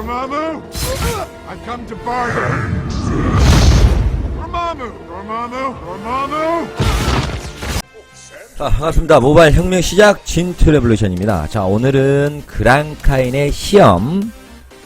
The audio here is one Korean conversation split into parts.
Dormammu! I've come to bargain! Dormammu! Dormammu! Dormammu! 자, 반갑습니다. 모바일 혁명 시작 진투 레볼루션입니다. 자, 오늘은 그랑카인의 시험,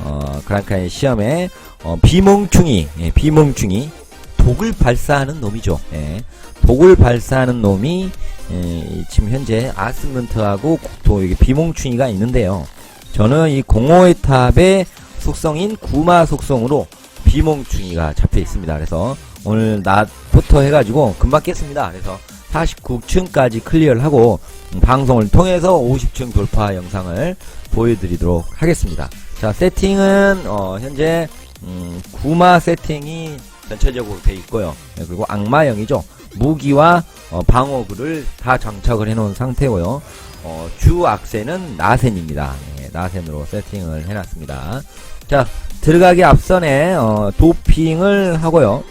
어, 그랑카인 시험에, 어, 비몽충이, 예, 비몽충이, 독을 발사하는 놈이죠. 예, 독을 발사하는 놈이, 예, 지금 현재 아스문트하고 또 여기 비몽충이가 있는데요. 저는 이 공허의 탑의 속성인 구마 속성으로 비몽충이가 잡혀 있습니다. 그래서 오늘 낮부터 해가지고 금방 깼습니다. 그래서 49층까지 클리어를 하고 음, 방송을 통해서 50층 돌파 영상을 보여드리도록 하겠습니다. 자 세팅은 어, 현재 음, 구마 세팅이 전체적으로 돼 있고요. 네, 그리고 악마형이죠. 무기와 어, 방어구를 다 장착을 해놓은 상태고요. 어, 주 악세는 나센입니다. 네, 나센으로 세팅을 해놨습니다. 자 들어가기 앞선에 어, 도핑을 하고요.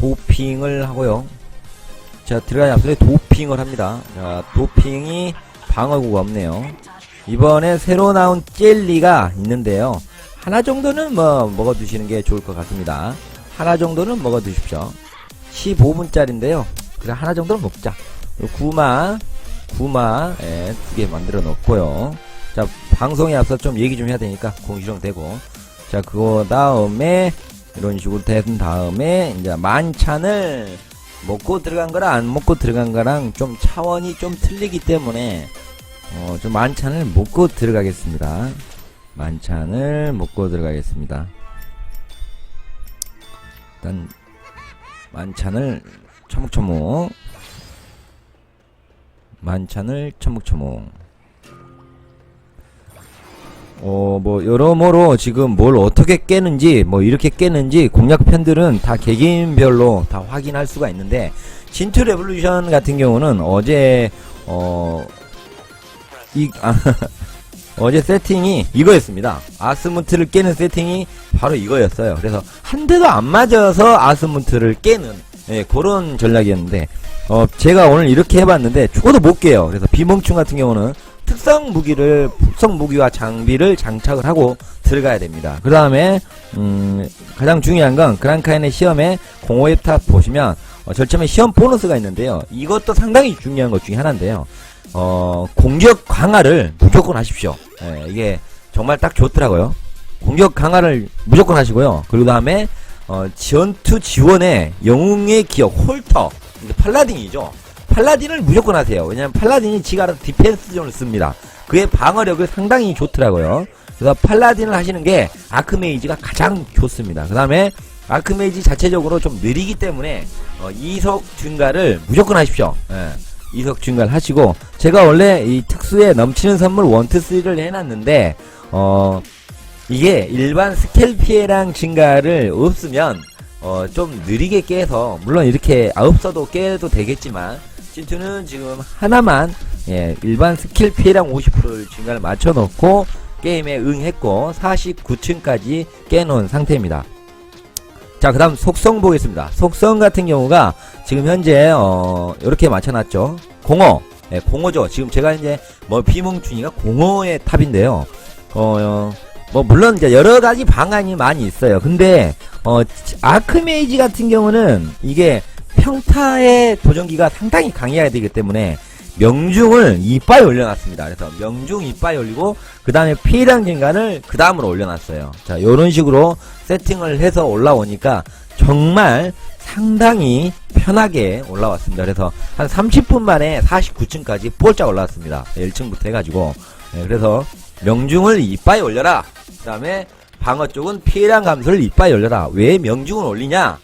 도핑을 하고요. 자, 들어가기 앞서에 도핑을 합니다. 자, 도핑이 방어구가 없네요. 이번에 새로 나온 젤리가 있는데요. 하나 정도는 뭐, 먹어두시는 게 좋을 것 같습니다. 하나 정도는 먹어두십시오. 15분짜리인데요. 그래, 하나 정도는 먹자. 구마, 구마, 예, 두 개 만들어 놓고요. 자, 방송에 앞서 좀 얘기 좀 해야 되니까 공시령 되고. 자, 그거 다음에, 이런 식으로 된 다음에, 이제 만찬을 먹고 들어간 거랑 안 먹고 들어간 거랑 좀 차원이 좀 틀리기 때문에 어, 좀 만찬을 먹고 들어가겠습니다. 만찬을 먹고 들어가겠습니다. 일단 만찬을 처묵처묵 만찬을 처묵처묵 어, 뭐, 여러모로 지금 뭘 어떻게 깨는지, 뭐, 이렇게 깨는지, 공략편들은 다 개개인별로 다 확인할 수가 있는데, 진투 레볼루션 같은 경우는 어제, 어, 이, 아, 어제 세팅이 이거였습니다. 아스문트를 깨는 세팅이 바로 이거였어요. 그래서 한 대도 안 맞아서 아스문트를 깨는, 예, 그런 전략이었는데, 어, 제가 오늘 이렇게 해봤는데, 죽어도 못 깨요. 그래서 비몽충 같은 경우는 특성 무기를 특성 무기와 장비를 장착을 하고 들어가야 됩니다. 그 다음에 음, 가장 중요한 건 그랑카인의 시험에 공호의 탑 보시면 어, 절차에 시험 보너스가 있는데요. 이것도 상당히 중요한 것 중에 하나인데요. 어, 공격 강화를 무조건 하십시오. 예, 이게 정말 딱 좋더라고요. 공격 강화를 무조건 하시고요. 그리고 다음에 어, 전투 지원에 영웅의 기억 홀터 이게 팔라딘이죠. 팔라딘을 무조건 하세요. 왜냐면 팔라딘이 지가 알아서 디펜스존을 씁니다. 그의 방어력을 상당히 좋더라고요. 그래서 팔라딘을 하시는 게 아크메이지가 가장 좋습니다. 그 다음에 아크메이지 자체적으로 좀 느리기 때문에 어, 이석 증가를 무조건 하십시오. 예, 이석 증가를 하시고 제가 원래 이 특수에 넘치는 선물 원투 쓰리를 해놨는데 어 이게 일반 스켈 피해량 증가를 없으면 어, 좀 느리게 깨서 물론 이렇게 없어도 깨도 되겠지만 진투는 지금 하나만 예, 일반 스킬 피해량 50%를 증가를 맞춰놓고 게임에 응했고 49층까지 깨놓은 상태입니다. 자, 그 다음 속성 보겠습니다. 속성 같은 경우가 지금 현재, 어, 이렇게 맞춰놨죠. 공허. 예, 공허죠. 지금 제가 이제, 뭐, 비몽춘이가 공허의 탑인데요. 어, 어, 뭐, 물론 이제 여러 가지 방안이 많이 있어요. 근데, 어, 아크메이지 같은 경우는 이게 평타의 도전기가 상당히 강해야 되기 때문에 명중을 이빠이 올려놨습니다. 그래서 명중 이빠이 올리고 그 다음에 피해량 증가를 그 다음으로 올려놨어요. 자, 요런 식으로 세팅을 해서 올라오니까 정말 상당히 편하게 올라왔습니다. 그래서 한 30분 만에 49층까지 볼짝 올라왔습니다. 1층부터 해가지고. 네, 그래서 명중을 이빠이 올려라. 그 다음에 방어 쪽은 피해량 감소를 이빠이 올려라. 왜 명중을 올리냐?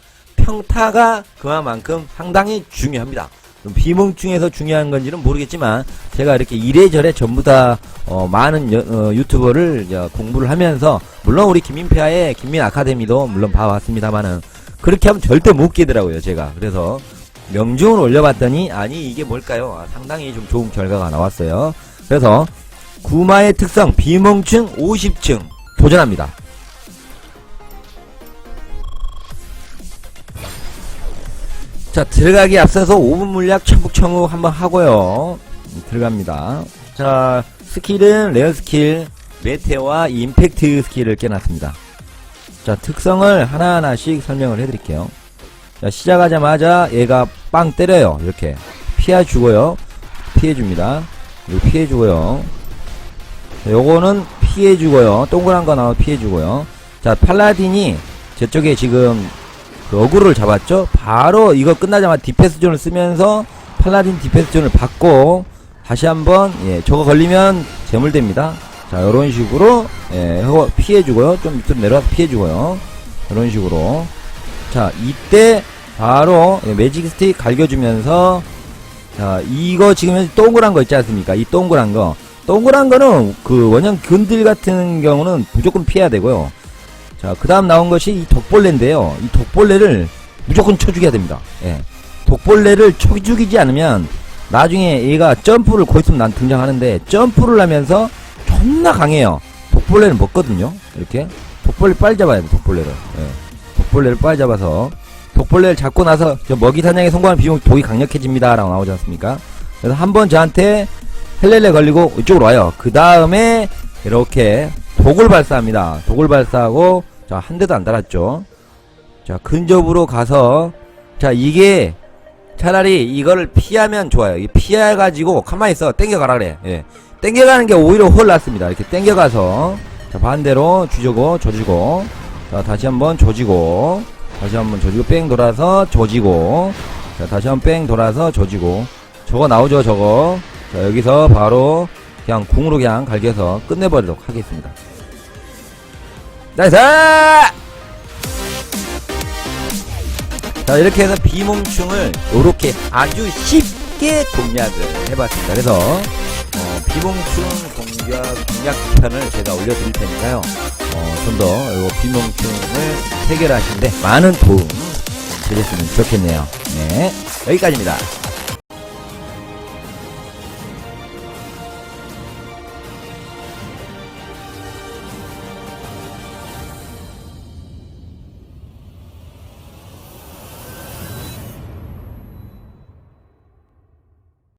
평타가 그만큼 상당히 중요합니다. 그럼 비몽 중에서 중요한 건지는 모르겠지만 제가 이렇게 이래저래 전부 다 어, 많은 여, 어, 유튜버를 어, 공부를 하면서 물론 우리 김민폐의 김민 아카데미도 물론 봐왔습니다만은 그렇게 하면 절대 못 깨더라고요 제가 그래서 명중을 올려봤더니 아니 이게 뭘까요? 아, 상당히 좀 좋은 결과가 나왔어요. 그래서 구마의 특성 비몽충 50층 도전합니다. 자 들어가기 앞서서 5분 물약 천북청우 한번 하고요 음, 들어갑니다 자 스킬은 레어 스킬 메테오와 임팩트 스킬을 깨놨습니다. 자, 특성을 하나하나씩 설명을 해드릴게요. 자, 시작하자마자 얘가 빵 때려요. 이렇게. 피해주고요. 피해줍니다. 그리고 피해주고요. 자, 요거는 피해주고요. 동그란 거 나와 피해주고요. 자, 팔라딘이 저쪽에 지금 그 어그로를 잡았죠? 바로 이거 끝나자마자 디펜스 존을 쓰면서 팔라딘 디펜스 존을 받고 다시 한번 예, 저거 걸리면 재물됩니다. 자, 요런 식으로 예, 이거 피해 주고요. 좀 밑으로 내려와서 피해 주고요. 이런 식으로 자, 이때 바로 예, 매직 스틱 갈겨 주면서 자, 이거 지금 동그란 거 있지 않습니까? 이 동그란 거. 동그란 거는 그 원형 근들 같은 경우는 무조건 피해야 되고요. 자, 그 다음 나온 것이 이 독벌레인데요. 이 독벌레를 무조건 쳐 죽여야 됩니다. 예. 독벌레를 쳐 죽이지 않으면 나중에 얘가 점프를 거의 있으면 난 등장하는데 점프를 하면서 존나 강해요. 독벌레는 먹거든요. 이렇게. 독벌레 빨리 잡아야 돼, 독벌레를. 예. 독벌레를 빨리 잡아서 독벌레를 잡고 나서 저 먹이 사냥에 성공한 비용 독이 강력해집니다. 라고 나오지 않습니까? 그래서 한 번 저한테 헬렐레 걸리고 이쪽으로 와요. 그 다음에 이렇게 독을 발사합니다. 독을 발사하고 자, 한 대도 안 달았죠. 자, 근접으로 가서 자, 이게 차라리 이거를 피하면 좋아요. 이 피해 가지고 가만히 있어. 땡겨 가라 그래. 예. 땡겨 가는 게 오히려 훨 낫습니다. 이렇게 땡겨 가서 자, 반대로 주저고 조지고 자, 다시 한번 조지고 다시 한번 조지고 뺑 돌아서 조지고 자, 다시 한번 뺑 돌아서 조지고 저거 나오죠, 저거. 자, 여기서 바로 그냥 궁으로 그냥 갈겨서 끝내버리도록 하겠습니다. 나이스! 자, 이렇게 해서 비몽충을 요렇게 아주 쉽게 공략을 해봤습니다. 그래서, 어, 비몽충 공략, 공략편을 제가 올려드릴 테니까요. 어, 좀 더, 요 비몽충을 해결하시는데 많은 도움 드렸으면 좋겠네요. 네. 여기까지입니다.